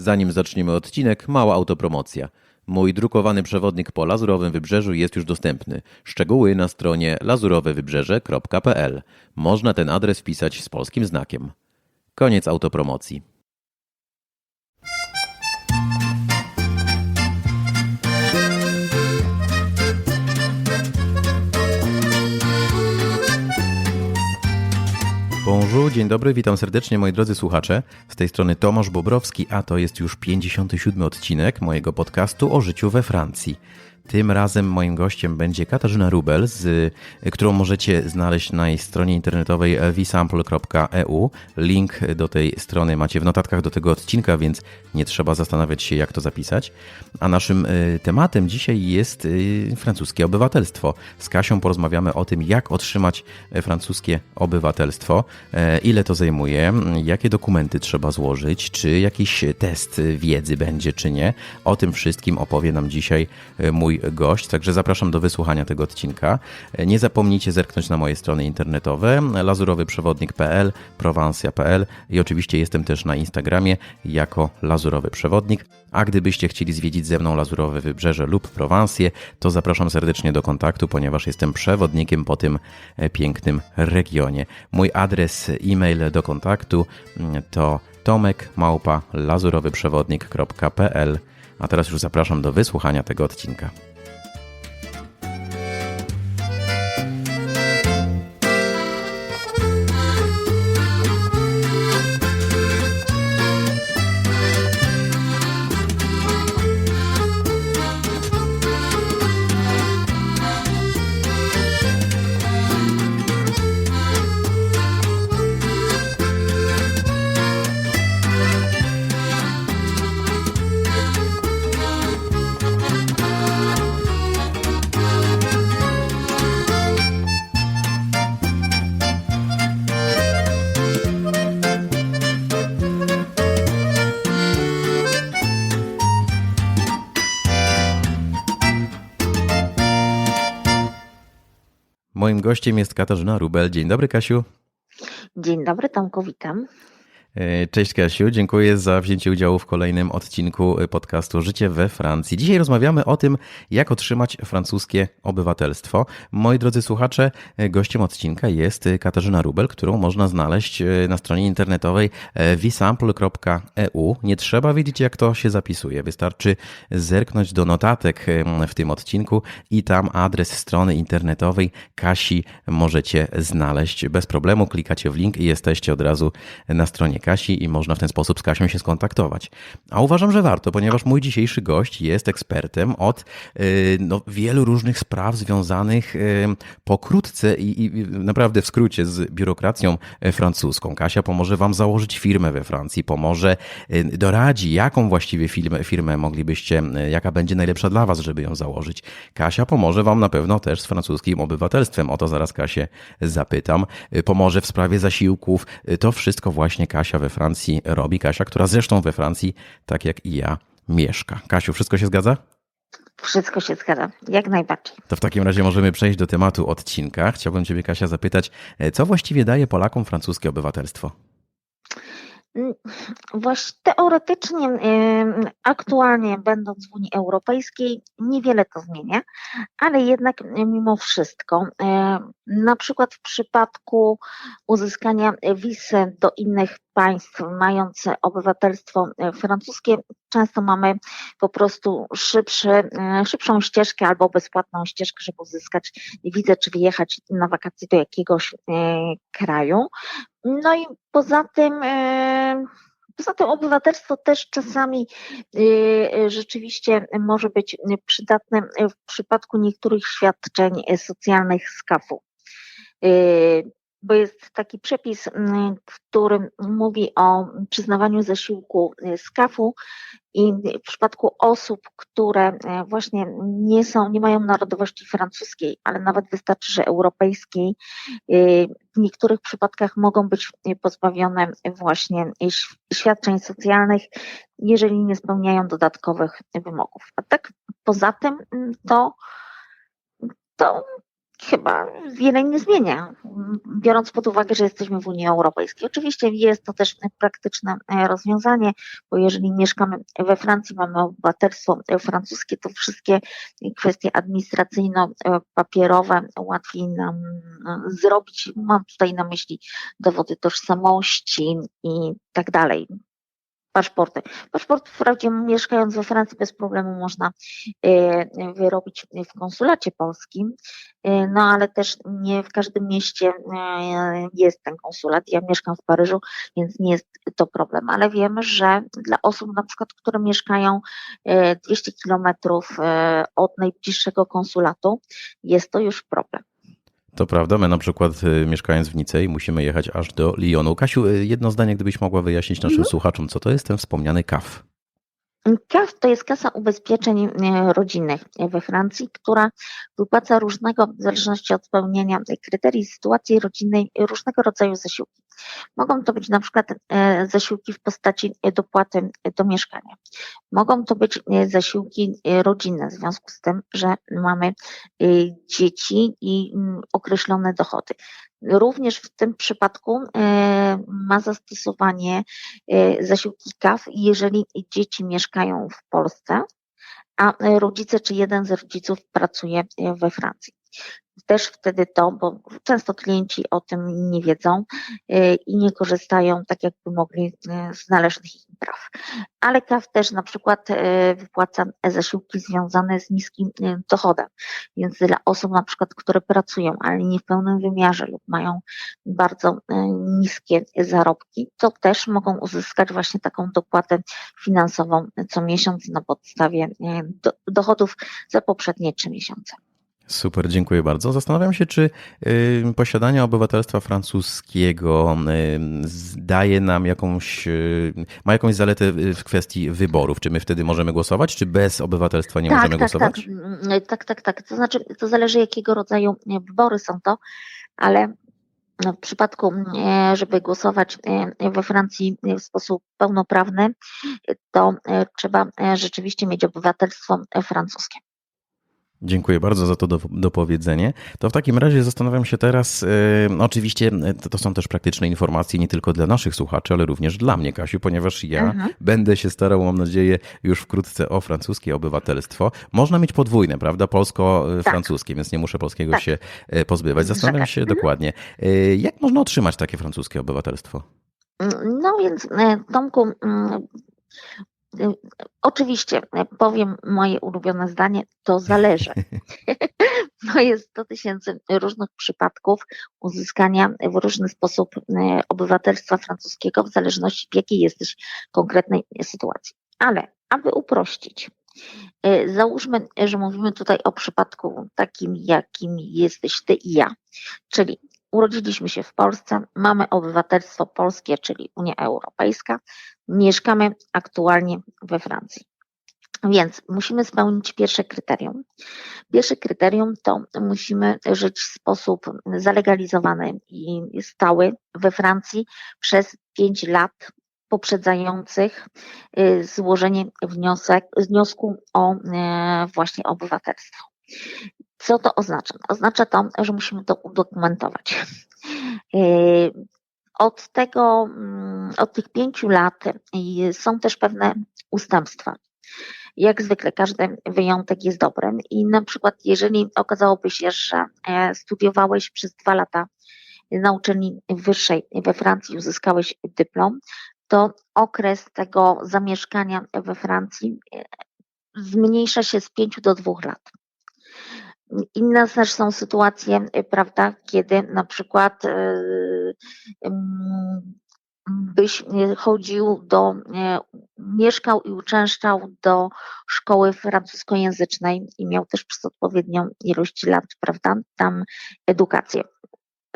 Zanim zaczniemy odcinek, mała autopromocja. Mój drukowany przewodnik po Lazurowym Wybrzeżu jest już dostępny. Szczegóły na stronie lazurowewybrzeże.pl. Można ten adres wpisać z polskim znakiem. Koniec autopromocji. Bonjour, dzień dobry, witam serdecznie moi drodzy słuchacze. Z tej strony Tomasz Bobrowski, a to jest już 57 odcinek mojego podcastu o życiu we Francji. Tym razem moim gościem będzie Katarzyna Rubel, z, którą możecie znaleźć na jej stronie internetowej vsample.eu. Link do tej strony macie w notatkach do tego odcinka, więc nie trzeba zastanawiać się, jak to zapisać. A naszym y, tematem dzisiaj jest y, francuskie obywatelstwo. Z Kasią porozmawiamy o tym, jak otrzymać francuskie obywatelstwo, e, ile to zajmuje, jakie dokumenty trzeba złożyć, czy jakiś test wiedzy będzie, czy nie. O tym wszystkim opowie nam dzisiaj e, mój gość, także zapraszam do wysłuchania tego odcinka. Nie zapomnijcie zerknąć na moje strony internetowe lazurowyprzewodnik.pl, prowansja.pl i oczywiście jestem też na Instagramie jako Lazurowy Przewodnik. A gdybyście chcieli zwiedzić ze mną Lazurowe Wybrzeże lub Prowansję, to zapraszam serdecznie do kontaktu, ponieważ jestem przewodnikiem po tym e, pięknym regionie. Mój adres e-mail do kontaktu mm, to tomek małpa lazurowyprzewodnik.pl. A teraz już zapraszam do wysłuchania tego odcinka. Gościem jest Katarzyna Rubel. Dzień dobry, Kasiu. Dzień dobry, Tomku, witam. E, Cześć Kasiu, dziękuję za wzięcie udziału w kolejnym odcinku podcastu Życie we Francji. Dzisiaj rozmawiamy o tym, jak otrzymać francuskie obywatelstwo. Moi drodzy słuchacze, e, gościem odcinka jest Katarzyna Rubel, którą można znaleźć e, na stronie internetowej visample.eu. Nie trzeba wiedzieć, jak to się zapisuje. Wystarczy zerknąć do notatek w tym odcinku i tam adres strony internetowej Kasi możecie znaleźć. Bez problemu klikacie w link i jesteście od razu na stronie Kasi i można w ten sposób z Kasią się skontaktować. A uważam, że warto, ponieważ mój dzisiejszy gość jest ekspertem od y, no, wielu różnych spraw związanych y, pokrótce i, i naprawdę w skrócie z biurokracją francuską. Kasia pomoże Wam założyć firmę we Francji, pomoże, y, doradzi, jaką właściwie firmę, firmę moglibyście, jaka będzie najlepsza dla Was, żeby ją założyć. Kasia pomoże Wam na pewno też z francuskim obywatelstwem. O to zaraz Kasię zapytam. Pomoże w sprawie zasiłków. To wszystko właśnie Kasia we Francji robi. Kasia, która zresztą we Francji, tak jak i ja, mieszka. Kasiu, wszystko się zgadza? Wszystko się zgadza, jak najbardziej. To w takim razie możemy przejść do tematu odcinka. Chciałbym Ciebie, Kasia, zapytać, co właściwie daje Polakom francuskie obywatelstwo? Właśnie teoretycznie, aktualnie będąc w Unii Europejskiej, niewiele to zmienia, ale jednak mimo wszystko, na przykład w przypadku uzyskania wizy do innych państw mając obywatelstwo francuskie, często mamy po prostu szybszy, szybszą ścieżkę albo bezpłatną ścieżkę, żeby uzyskać wizę czy wyjechać na wakacje do jakiegoś kraju. No i poza tym, poza tym obywatelstwo też czasami rzeczywiście może być przydatne w przypadku niektórych świadczeń socjalnych z KAF-u bo jest taki przepis, który mówi o przyznawaniu zasiłku z KAF-u i w przypadku osób, które właśnie nie są, nie mają narodowości francuskiej, ale nawet wystarczy, że europejskiej, w niektórych przypadkach mogą być pozbawione właśnie świadczeń socjalnych, jeżeli nie spełniają dodatkowych wymogów. A tak poza tym to, to chyba wiele nie zmienia, biorąc pod uwagę, że jesteśmy w Unii Europejskiej. Oczywiście jest to też praktyczne e, rozwiązanie, bo jeżeli mieszkamy we Francji, mamy obywatelstwo francuskie, to wszystkie kwestie administracyjno-papierowe łatwiej nam e, zrobić. Mam tutaj na myśli dowody tożsamości i tak dalej paszporty. Paszport wprawdzie mieszkając we Francji bez problemu można e, wyrobić w konsulacie polskim, e, no ale też nie w każdym mieście e, jest ten konsulat. Ja mieszkam w Paryżu, więc nie jest to problem, ale wiemy, że dla osób na przykład, które mieszkają 200 kilometrów od najbliższego konsulatu, jest to już problem. To prawda, my na przykład y, mieszkając w Nicei musimy jechać aż do Lyonu. Kasiu, y, jedno zdanie, gdybyś mogła wyjaśnić naszym mhm. słuchaczom, co to jest ten wspomniany KAF? KAF to jest kasa ubezpieczeń e, rodzinnych we Francji, która wypłaca różnego, w zależności od spełnienia kryterii sytuacji rodzinnej, różnego rodzaju zasiłki. Mogą to być na przykład e, zasiłki w postaci dopłaty do mieszkania. Mogą to być e, zasiłki rodzinne w związku z tym, że mamy dzieci i mm, określone dochody. Również w tym przypadku e, ma zastosowanie e, zasiłki KAF, jeżeli dzieci mieszkają w Polsce, a rodzice czy jeden z rodziców pracuje we Francji też wtedy to, bo często klienci o tym nie wiedzą y, i nie korzystają tak, jakby mogli y, z należnych im praw. Ale KAF też na przykład y, wypłaca zasiłki związane z niskim dochodem, więc dla osób na przykład, które pracują, ale nie w pełnym wymiarze lub mają bardzo niskie zarobki, to też mogą uzyskać właśnie taką dopłatę finansową co miesiąc na podstawie dochodów za poprzednie trzy miesiące. Super, dziękuję bardzo. Zastanawiam się, czy y, posiadanie obywatelstwa francuskiego y, daje nam jakąś, y, ma jakąś zaletę w kwestii wyborów. Czy my wtedy możemy głosować, czy bez obywatelstwa nie tak, możemy tak, głosować? Tak. Mm, tak, tak, tak. To znaczy, to zależy jakiego rodzaju wybory są to, ale w przypadku, żeby głosować we Francji w sposób pełnoprawny, to trzeba rzeczywiście mieć obywatelstwo francuskie. Dziękuję bardzo za to dopowiedzenie. To w takim razie zastanawiam się teraz, yy, oczywiście to, to, są też praktyczne informacje nie tylko dla naszych słuchaczy, ale również dla mnie, Kasiu, ponieważ ja mhm. będę się starał, mam nadzieję, już wkrótce o francuskie obywatelstwo. Można mieć podwójne, prawda, polsko-francuskie, tak. więc nie muszę polskiego tak. się e, pozbywać. Zastanawiam się mhm. dokładnie, yy, jak można otrzymać takie francuskie obywatelstwo? No więc Tomku, mm, Oczywiście powiem moje ulubione zdanie, to zależy. No jest 100 tysięcy różnych przypadków uzyskania w różny sposób e, obywatelstwa francuskiego, w zależności w jakiej jesteś konkretnej sytuacji. Ale aby uprościć, e, Załóżmy, że mówimy tutaj o przypadku takim, jakim jesteś ty i ja, czyli urodziliśmy się w Polsce, mamy obywatelstwo polskie, czyli Unia Europejska, mieszkamy aktualnie we Francji. Więc musimy spełnić pierwsze kryterium. Pierwsze kryterium to musimy żyć w sposób zalegalizowany i stały we Francji przez 5 lat poprzedzających y, złożenie wniosek, wniosku o y, właśnie obywatelstwo. Co to oznacza? Oznacza to, że musimy to udokumentować. Y, od tego, mm, od tych pięciu lat są też pewne ustępstwa. Jak zwykle każdy wyjątek jest dobrym i na przykład jeżeli okazałoby się, że e, studiowałeś przez dwa lata na uczelni wyższej we Francji, uzyskałeś dyplom, to okres tego zamieszkania we Francji e, zmniejsza się z pięciu do dwóch lat. Inne też są sytuacje, y, prawda, kiedy na przykład y, byś chodził do, mieszkał i uczęszczał do szkoły francuskojęzycznej i miał też przez odpowiednią ilość lat, prawda, tam edukację.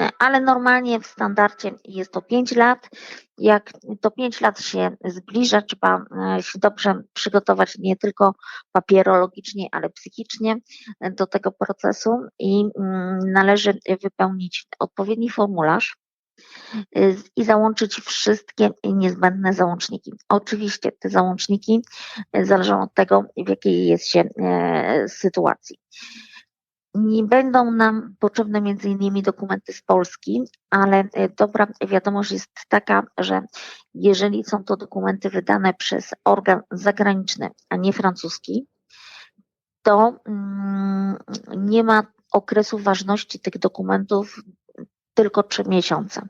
E, ale normalnie w standardzie jest to 5 lat. Jak to 5 lat się zbliża, trzeba e, się dobrze przygotować nie tylko papierologicznie, ale psychicznie e, do tego procesu i mm, należy wypełnić odpowiedni formularz i załączyć wszystkie niezbędne załączniki. Oczywiście te załączniki zależą od tego, w jakiej jest się sytuacji. Nie będą nam potrzebne między innymi dokumenty z Polski, ale dobra wiadomość jest taka, że jeżeli są to dokumenty wydane przez organ zagraniczny, a nie francuski, to mm, nie ma okresu ważności tych dokumentów tylko trzy miesiące.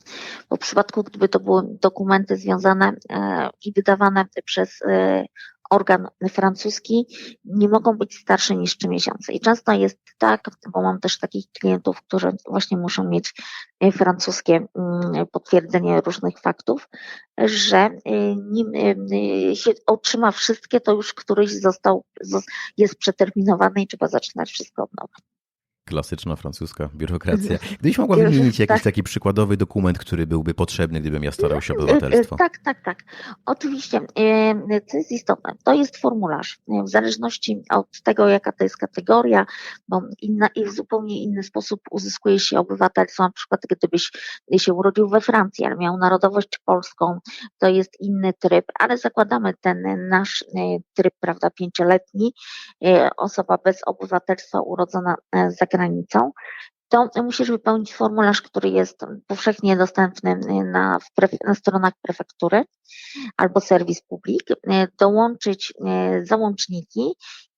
Bo w przypadku, gdyby to były dokumenty związane e, i wydawane przez e, organ francuski, nie mogą być starsze niż trzy miesiące. I często jest tak, bo mam też takich klientów, którzy właśnie muszą mieć e, francuskie mm, potwierdzenie różnych faktów, że nim się otrzyma wszystkie, to już któryś został, jest przeterminowany i trzeba zaczynać wszystko od nowa. Klasyczna francuska biurokracja. Gdybyś mogła wymienić jakiś tak. taki przykładowy dokument, który byłby potrzebny, gdybym ja starał się o obywatelstwo. Tak, tak, tak. Oczywiście. Co jest istotne, to jest formularz. W zależności od tego, jaka to jest kategoria, bo inna, i w zupełnie inny sposób uzyskuje się obywatelstwo. Na przykład, gdybyś się urodził we Francji, ale miał narodowość polską, to jest inny tryb, ale zakładamy ten nasz tryb, prawda, pięcioletni. Osoba bez obywatelstwa urodzona za granicą, to musisz wypełnić formularz, który jest powszechnie dostępny na, na stronach prefektury albo serwis publik, dołączyć e, załączniki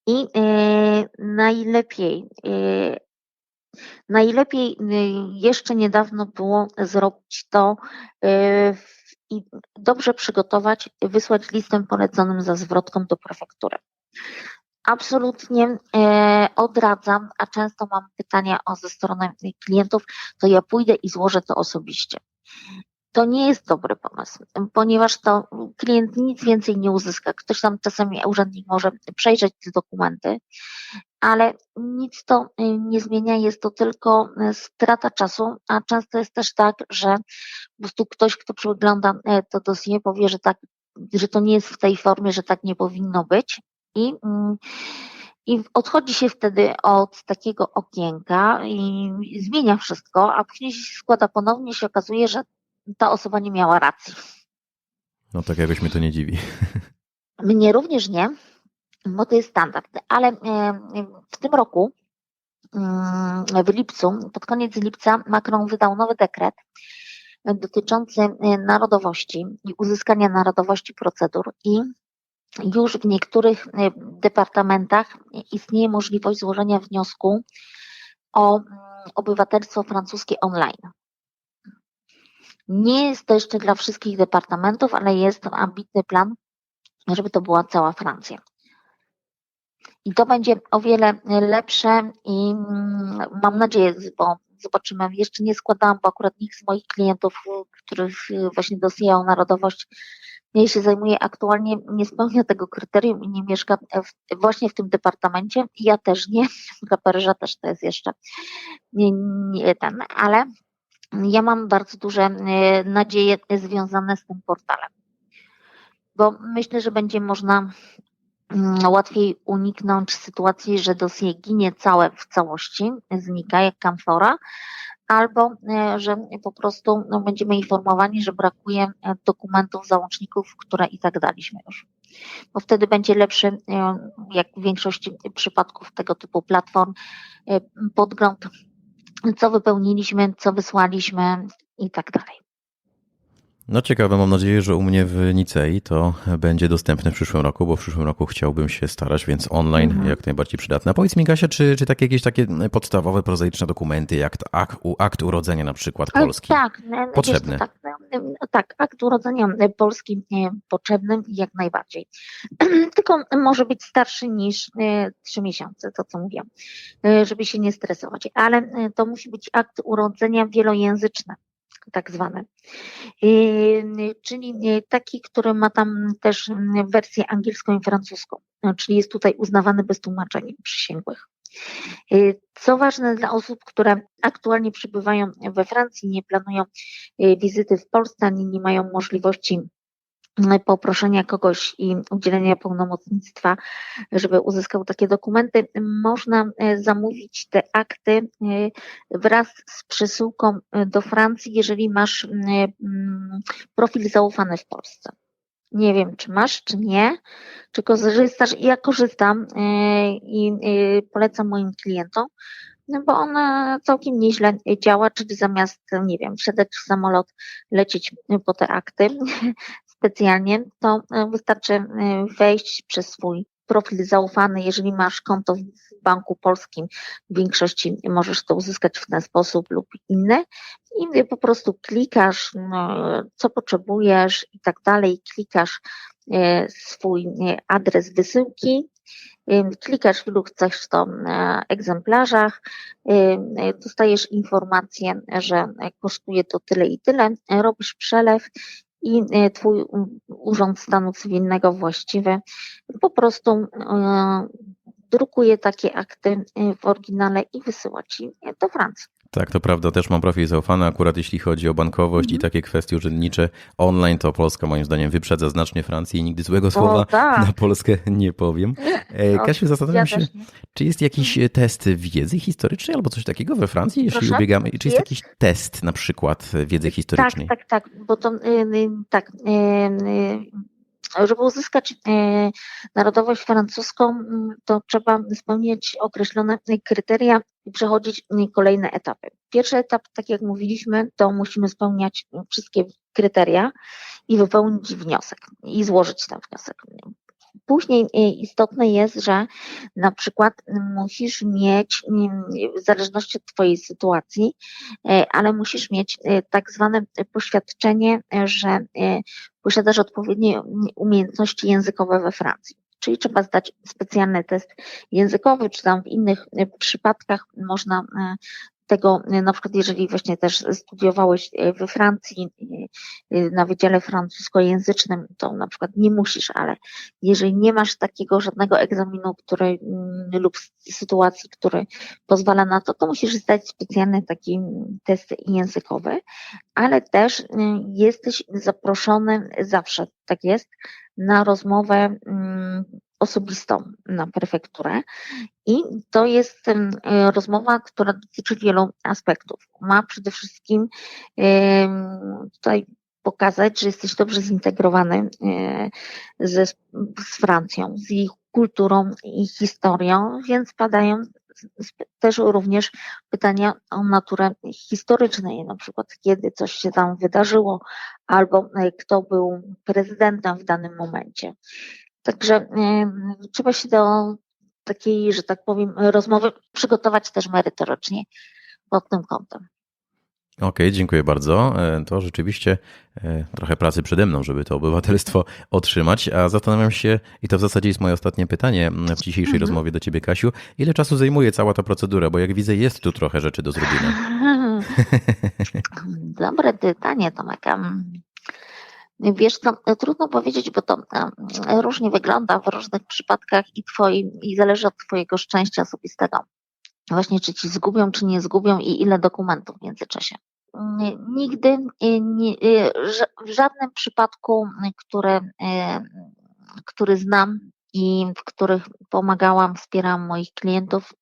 i e, najlepiej e, Najlepiej jeszcze niedawno było zrobić to i dobrze przygotować, wysłać listem poleconym za zwrotką do prefektury. Absolutnie e, odradzam, a często mam pytania o ze strony klientów, to ja pójdę i złożę to osobiście. To nie jest dobry pomysł, ponieważ to klient nic więcej nie uzyska. Ktoś tam czasami urzędnik może przejrzeć te dokumenty, ale nic to nie zmienia, jest to tylko strata czasu, a często jest też tak, że po prostu ktoś, kto przegląda e, to dosyć, powie, że tak, że to nie jest w tej formie, że tak nie powinno być, i, mm, i odchodzi się wtedy od takiego okienka i zmienia wszystko, a później się składa ponownie się okazuje, że ta osoba nie miała racji. No tak jakoś mnie to nie dziwi. Mnie również nie, bo to jest standard, ale e, w tym roku mm, w lipcu, pod koniec lipca Macron wydał nowy dekret dotyczący e, narodowości i uzyskania narodowości procedur i już w niektórych e, departamentach istnieje możliwość złożenia wniosku o mm, obywatelstwo francuskie online. Nie jest to jeszcze dla wszystkich departamentów, ale jest ambitny plan, żeby to była cała Francja. I to będzie o wiele lepsze i mm, mam nadzieję, bo zobaczymy. Jeszcze nie składałam, bo akurat nikt z moich klientów, których właśnie dosyjają narodowość, jej się zajmuje aktualnie, nie spełnia tego kryterium i nie mieszka w, właśnie w tym departamencie. Ja też nie, dla Paryża też to jest jeszcze nie, nie ten, ale ja mam bardzo duże e, nadzieje związane z tym portalem, bo myślę, że będzie można mm, łatwiej uniknąć sytuacji, że dosie ginie całe w całości, znika jak kamfora, albo e, że po prostu no, będziemy informowani, że brakuje e, dokumentów, załączników, które i tak daliśmy już. Bo wtedy będzie lepszy, e, jak w większości przypadków tego typu platform, podgląd, co wypełniliśmy, co wysłaliśmy i tak dalej. No ciekawe, mam nadzieję, że u mnie w Nicei to będzie dostępne w przyszłym roku, bo w przyszłym roku chciałbym się starać, więc online mhm. jak najbardziej przydatne. A powiedz mi Gasia, czy, czy takie jakieś takie podstawowe, prozaiczne dokumenty, jak akt, akt urodzenia na przykład polski? Tak, potrzebny. tak, tak, akt urodzenia polski potrzebny jak najbardziej. Tylko może być starszy niż trzy miesiące, to co mówię, żeby się nie stresować, ale to musi być akt urodzenia wielojęzyczny tak zwane. Czyli taki, który ma tam też wersję angielską i francuską, czyli jest tutaj uznawany bez tłumaczenia przysięgłych. Co ważne dla osób, które aktualnie przebywają we Francji, nie planują wizyty w Polsce, ani nie mają możliwości poproszenia kogoś i udzielenia pełnomocnictwa, żeby uzyskał takie dokumenty, można e, zamówić te akty e, wraz z przesyłką e, do Francji, jeżeli masz profil zaufany w Polsce. Nie wiem, czy masz, czy nie, czy korzystasz. Ja korzystam i polecam moim klientom, no bo ona całkiem nieźle działa, czyli zamiast, nie wiem, wsiadać w samolot, lecieć po te akty specjalnie, to wystarczy wejść przez swój profil zaufany, jeżeli masz konto w banku polskim, w większości możesz to uzyskać w ten sposób lub inny. I po prostu klikasz, no, co potrzebujesz i tak dalej, klikasz e, swój e, adres wysyłki, e, klikasz w ilu chcesz to egzemplarzach, dostajesz informację, że kosztuje to tyle i tyle, robisz przelew i Twój Urząd Stanu Cywilnego właściwy po prostu drukuje takie akty w oryginale i wysyła Ci do Francji. Tak, to prawda, też mam profil zaufany, akurat jeśli chodzi o bankowość mm. i takie kwestie urzędnicze online, to Polska moim zdaniem wyprzedza znacznie Francję i nigdy złego słowa tak. na Polskę nie powiem. E, Kasiu, zastanawiam ja się, czy jest jakiś test wiedzy historycznej albo coś takiego we Francji, jeśli Proszę? ubiegamy, czy jest, jest, jakiś test na przykład wiedzy historycznej? Tak, tak, tak, bo to yy, tak, yy, żeby uzyskać e, narodowość francuską, to trzeba spełniać określone kryteria i przechodzić kolejne etapy. Pierwszy etap, tak jak mówiliśmy, to musimy spełniać wszystkie kryteria i wypełnić wniosek i złożyć ten wniosek. Później e, istotne jest, że na przykład musisz mieć, w zależności od Twojej sytuacji, e, ale musisz mieć tak zwane poświadczenie, że posiadasz odpowiednie umiejętności językowe we Francji. Czyli trzeba zdać specjalny test językowy, czy tam w innych przypadkach można tego, e, na przykład jeżeli właśnie też studiowałeś e, we Francji e, na Wydziale Francuskojęzycznym, to na przykład nie musisz, ale jeżeli nie masz takiego żadnego egzaminu, który mm, lub sytuacji, który pozwala na to, to musisz zdać specjalny taki test językowy, ale też jesteś zaproszony zawsze, tak jest, na rozmowę mm, osobistą na prefekturę i to jest e, rozmowa, która dotyczy wielu aspektów. Ma przede wszystkim tutaj pokazać, że jesteś dobrze zintegrowany e, ze, z Francją, z ich kulturą i historią, więc padają też również pytania o naturę historycznej, na przykład kiedy coś się tam wydarzyło, albo e, kto był prezydentem w danym momencie. Także trzeba się do takiej, że tak powiem, rozmowy przygotować też merytorycznie pod tym kątem. Okej, okay, dziękuję bardzo. E, to rzeczywiście e, trochę pracy przede mną, żeby to obywatelstwo otrzymać. A zastanawiam się, i to w zasadzie jest moje ostatnie pytanie w dzisiejszej mhm. rozmowie do Ciebie, Kasiu, ile czasu zajmuje cała ta procedura? Bo jak widzę, jest tu trochę rzeczy do zrobienia. Dobre pytanie, Tomek. Wiesz, to trudno powiedzieć, bo to różnie wygląda w różnych przypadkach i, twoim, i zależy od Twojego szczęścia osobistego. Właśnie, czy ci zgubią, czy nie zgubią i ile dokumentów w międzyczasie. Nigdy, nie, w żadnym przypadku, który, który znam i w których pomagałam, wspierałam moich klientów,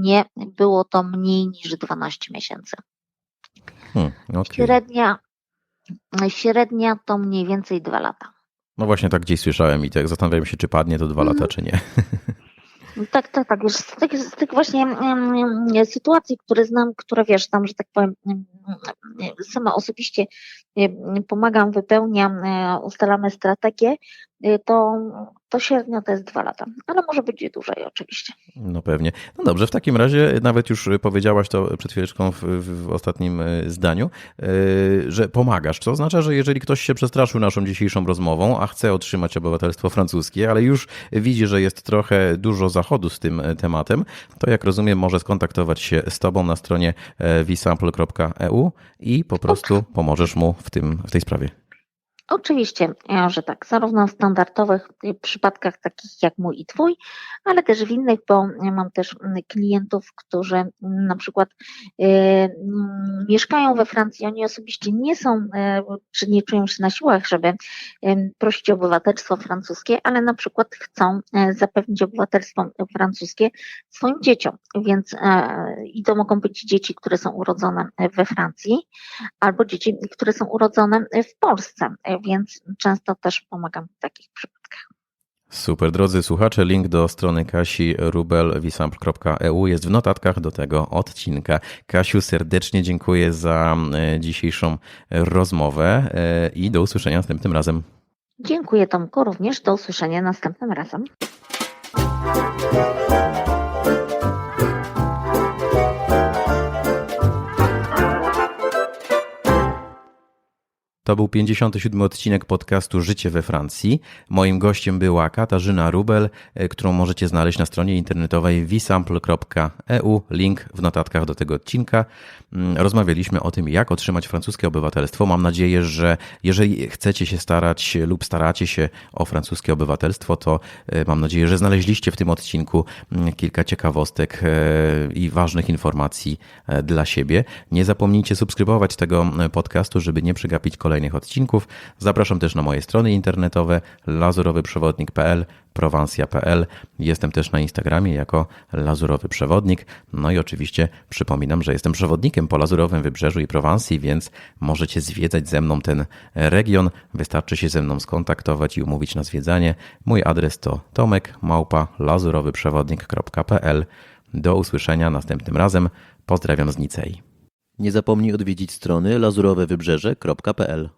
nie było to mniej niż 12 miesięcy. Hmm, okay. Średnia Średnia to mniej więcej dwa lata. No właśnie tak gdzieś słyszałem i tak zastanawiałem się, czy padnie to dwa mm. lata, czy nie. Tak, tak, tak. Już z tych, z tych właśnie um, sytuacji, które znam, które wiesz, tam, że tak powiem, um, sama osobiście um, pomagam, wypełniam, ustalamy strategię, to to średnio to jest dwa lata, ale może być dłużej oczywiście. No pewnie. No dobrze, w takim razie nawet już powiedziałaś to przed chwileczką w, w ostatnim e, zdaniu, e, że pomagasz. To oznacza, że jeżeli ktoś się przestraszył naszą dzisiejszą rozmową, a chce otrzymać obywatelstwo francuskie, ale już widzi, że jest trochę dużo zachodu z tym e, tematem, to jak rozumiem może skontaktować się z Tobą na stronie visample.eu i po prostu pomożesz mu w, tym, w tej sprawie. Oczywiście, że tak, zarówno w standardowych przypadkach takich jak mój i Twój, ale też w innych, bo mam też klientów, którzy na przykład y, mieszkają we Francji, oni osobiście nie są, y, czy nie czują się na siłach, żeby y, prosić o obywatelstwo francuskie, ale na przykład chcą zapewnić obywatelstwo francuskie swoim dzieciom, więc i to mogą być dzieci, które są urodzone we Francji, albo dzieci, które są urodzone w Polsce więc często też pomagam w takich przypadkach. Super, drodzy słuchacze, link do strony Kasi rubelwisample.eu jest w notatkach do tego odcinka. Kasiu, serdecznie dziękuję za e, dzisiejszą rozmowę e, i do usłyszenia następnym razem. Dziękuję Tomku, również do usłyszenia następnym razem. To był 57 odcinek podcastu Życie we Francji. Moim gościem była Katarzyna Rubel, e, którą możecie znaleźć na stronie internetowej visample.eu. Link w notatkach do tego odcinka. Mm, Rozmawialiśmy o tym, jak otrzymać francuskie obywatelstwo. Mam nadzieję, że jeżeli chcecie się starać lub staracie się o francuskie obywatelstwo, to e, mam nadzieję, że znaleźliście w tym odcinku mm, kilka ciekawostek e, i ważnych informacji dla siebie. Nie zapomnijcie subskrybować tego e, podcastu, żeby nie przegapić kolejnych odcinków. Zapraszam też na moje strony internetowe lazurowyprzewodnik.pl, prowansja.pl. Jestem też na Instagramie jako Lazurowy Przewodnik. No i oczywiście przypominam, że jestem przewodnikiem po Lazurowym Wybrzeżu i Prowansji, więc możecie zwiedzać ze mną ten region. Wystarczy się ze mną skontaktować i umówić na zwiedzanie. Mój adres to tomek małpa lazurowyprzewodnik.pl. Do usłyszenia następnym razem. Pozdrawiam z Nicei. Nie zapomnij odwiedzić strony lazurowewybrzeże.pl